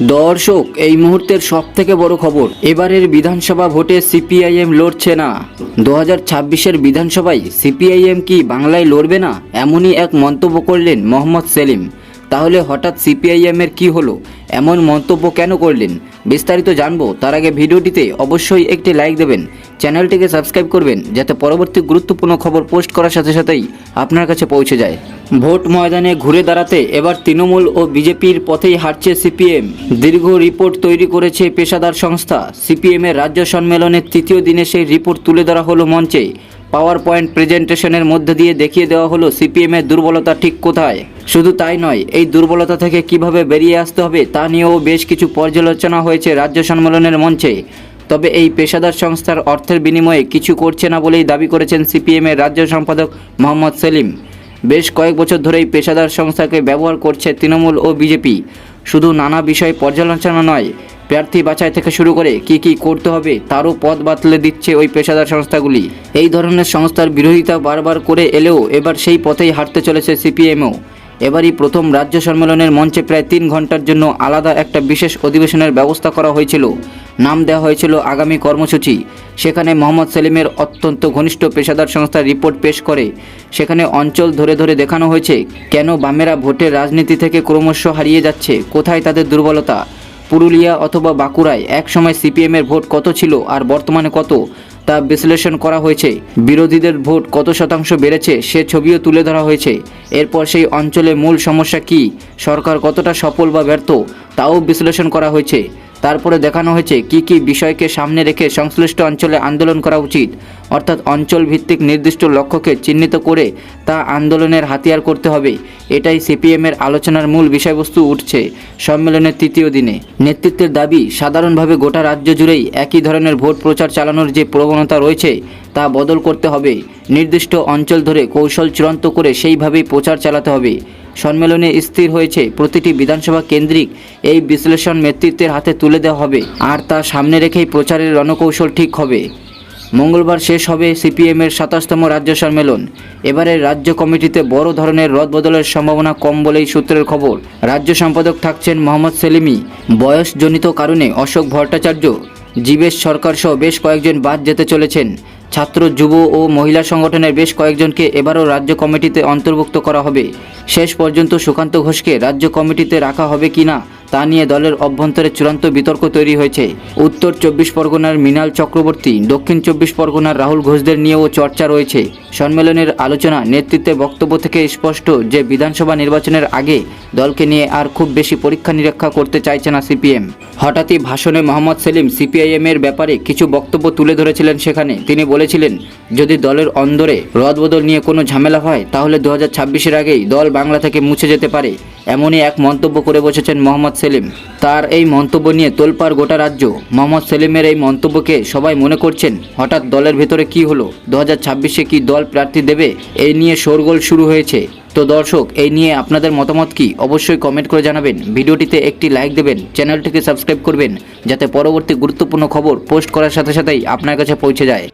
দর্শক, এই মুহূর্তের সব থেকে বড় খবর, এবারের বিধানসভা ভোটে সিপিআইএম লড়ছে না। দু হাজার ছাব্বিশের বিধানসভায় সিপিআইএম কি বাংলায় লড়বে না? এমনই এক মন্তব্য করলেন মোহাম্মদ সেলিম। তাহলে হঠাৎ সিপিআইএমের কি হলো? এমন মন্তব্য কেন করলেন? বিস্তারিত জানব। তার আগে ভিডিওটিতে অবশ্যই একটি লাইক দেবেন। চ্যানেলটিকে সাবস্ক্রাইব করবেন, যাতে পরবর্তী গুরুত্বপূর্ণ খবর পোস্ট করার সাথে সাথেই আপনার কাছে পৌঁছে যায়। ভোট ময়দানে ঘুরে দাঁড়াতে এবার তৃণমূল ও বিজেপির পথেই হাঁটছে সিপিএম। দীর্ঘ রিপোর্ট তৈরি করেছে পেশাদার সংস্থা। সিপিএমের রাজ্য সম্মেলনের তৃতীয় দিনে সেই রিপোর্ট তুলে ধরা হলো মঞ্চে। পাওয়ার পয়েন্ট প্রেজেন্টেশনের মধ্যে দিয়ে দেখিয়ে দেওয়া হলো সিপিএম এর দুর্বলতা ঠিক কোথায়। শুধু তাই নয়, এই দুর্বলতা থেকে কীভাবে বেরিয়ে আসতে হবে তা নিয়েও বেশ কিছু পর্যালোচনা হয়েছে রাজ্য সম্মেলনের মঞ্চে। তবে এই পেশাদার সংস্থার অর্থের বিনিময়ে কিছু করছে না বলেই দাবি করেছেন সিপিএম এর রাজ্য সম্পাদক মোহাম্মদ সেলিম। বেশ কয়েক বছর ধরেই পেশাদার সংস্থাকে ব্যবহার করছে তৃণমূল ও বিজেপি। শুধু নানা বিষয় পর্যালোচনা নয় প্রার্থী বাছাই থেকে শুরু করে কি কি করতে হবে তারও পথ বাতলে দিচ্ছে ওই পেশাদার সংস্থাগুলি। এই ধরনের সংস্থার বিরোধিতা বারবার করে এলেও এবার সেই পথেই হাঁটতে চলেছে সিপিএমও। এবারই প্রথম রাজ্য সম্মেলনের মঞ্চে প্রায় তিন ঘণ্টার জন্য আলাদা একটা বিশেষ অধিবেশনের ব্যবস্থা করা হয়েছিল। নাম দেওয়া হয়েছিল আগামী কর্মসূচি। সেখানে মোহাম্মদ সেলিমের অত্যন্ত ঘনিষ্ঠ পেশাদার সংস্থার রিপোর্ট পেশ করে। সেখানে অঞ্চল ধরে ধরে দেখানো হয়েছে, কেন বামেরা ভোটের রাজনীতি থেকে ক্রমশ হারিয়ে যাচ্ছে, কোথায় তাদের দুর্বলতা? পুরুলিয়া অথবা বাঁকুড়ায় এক সময় সিপিএমের ভোট কত ছিল আর বর্তমানে কত তা বিশ্লেষণ করা হয়েছে। বিরোধীদের ভোট কত শতাংশ বেড়েছে সে ছবিও তুলে ধরা হয়েছে। এরপর সেই অঞ্চলে মূল সমস্যা কি? সরকার কতটা সফল বা ব্যর্থ? তাও বিশ্লেষণ করা হয়েছে। তারপরে দেখানো হয়েছে কি কি বিষয়কে সামনে রেখে সংশ্লিষ্ট অঞ্চলে আন্দোলন করা উচিত। অর্থাৎ অঞ্চল ভিত্তিক নির্দিষ্ট লক্ষ্যকে চিহ্নিত করে তা আন্দোলনের হাতিয়ার করতে হবে। এটাই সিপিএমের আলোচনার মূল বিষয়বস্তু উঠছে সম্মেলনের তৃতীয় দিনে। নেতৃত্বের দাবি, সাধারণভাবে গোটা রাজ্য জুড়েই একই ধরনের ভোট প্রচার চালানোর যে প্রবণতা রয়েছে, তা বদল করতে হবে। নির্দিষ্ট অঞ্চল ধরে কৌশল চূড়ান্ত করে সেইভাবেই প্রচার চালাতে হবে। সম্মেলনে স্থির হয়েছে। প্রতিটি বিধানসভা কেন্দ্রিক এই বিশ্লেষণ নেতৃত্বের হাতে তুলে দেওয়া হবে। আর তা সামনে রেখেই প্রচারের রণকৌশল ঠিক হবে। মঙ্গলবার শেষ হবে সিপিএমের সাতাশতম রাজ্য সম্মেলন। এবারের রাজ্য কমিটিতে বড় ধরনের রদবদলের সম্ভাবনা কম বলেই সূত্রের খবর। রাজ্য সম্পাদক থাকছেন মোহাম্মদ সেলিমি। বয়সজনিত কারণে অশোক ভট্টাচার্য, জীবেশ সরকার সহ বেশ কয়েকজন বাদ যেতে চলেছেন। ছাত্র, যুব ও মহিলা সংগঠনের বেশ কয়েকজনকে এবারও রাজ্য কমিটিতে অন্তর্ভুক্ত করা হবে। শেষ পর্যন্ত সুকান্ত ঘোষকে রাজ্য কমিটিতে রাখা হবে কিনা তা নিয়ে দলের অভ্যন্তরে চূড়ান্ত বিতর্ক তৈরি হয়েছে। উত্তর চব্বিশ পরগনার মৃণাল চক্রবর্তী, দক্ষিণ চব্বিশ পরগনার রাহুল ঘোষদের নিয়েও চর্চা রয়েছে। সম্মেলনের আলোচনা, নেতৃত্বে বক্তব্য থেকে স্পষ্ট যে বিধানসভা নির্বাচনের আগে দলকে নিয়ে আর খুব বেশি পরীক্ষা নিরীক্ষা করতে চাইছে না সিপিএম। হঠাৎই ভাষণে মোহাম্মদ সেলিম সিপিআইএম এর ব্যাপারে কিছু বক্তব্য তুলে ধরেছিলেন সেখানে। তিনি বলেছিলেন, যদি দলের অন্দরে রদবদল নিয়ে কোনো ঝামেলা হয়, তাহলে দু হাজার আগেই দল বাংলা থেকে মুছে যেতে পারে। এমনই এক মন্তব্য করে বসেছেন মোহাম্মদ সেলিম। তার এই মন্তব্য নিয়ে তোলপাড় গোটা রাজ্য। মোহাম্মদ সেলিমের এই মন্তব্যকে সবাই মনে করছেন, হঠাৎ দলের ভেতরে কি হলো? দু হাজার ছাব্বিশে কি দল প্রার্থী দেবে? এই নিয়ে শোরগোল শুরু হয়েছে। তো দর্শক, এই নিয়ে আপনাদের মতামত কি? অবশ্যই কমেন্ট করে জানাবেন। ভিডিওটিতে একটি লাইক দেবেন, চ্যানেলটিকে সাবস্ক্রাইব করবেন, যাতে পরবর্তী গুরুত্বপূর্ণ খবর পোস্ট করার সাথে সাথেই আপনার কাছে পৌঁছে যায়।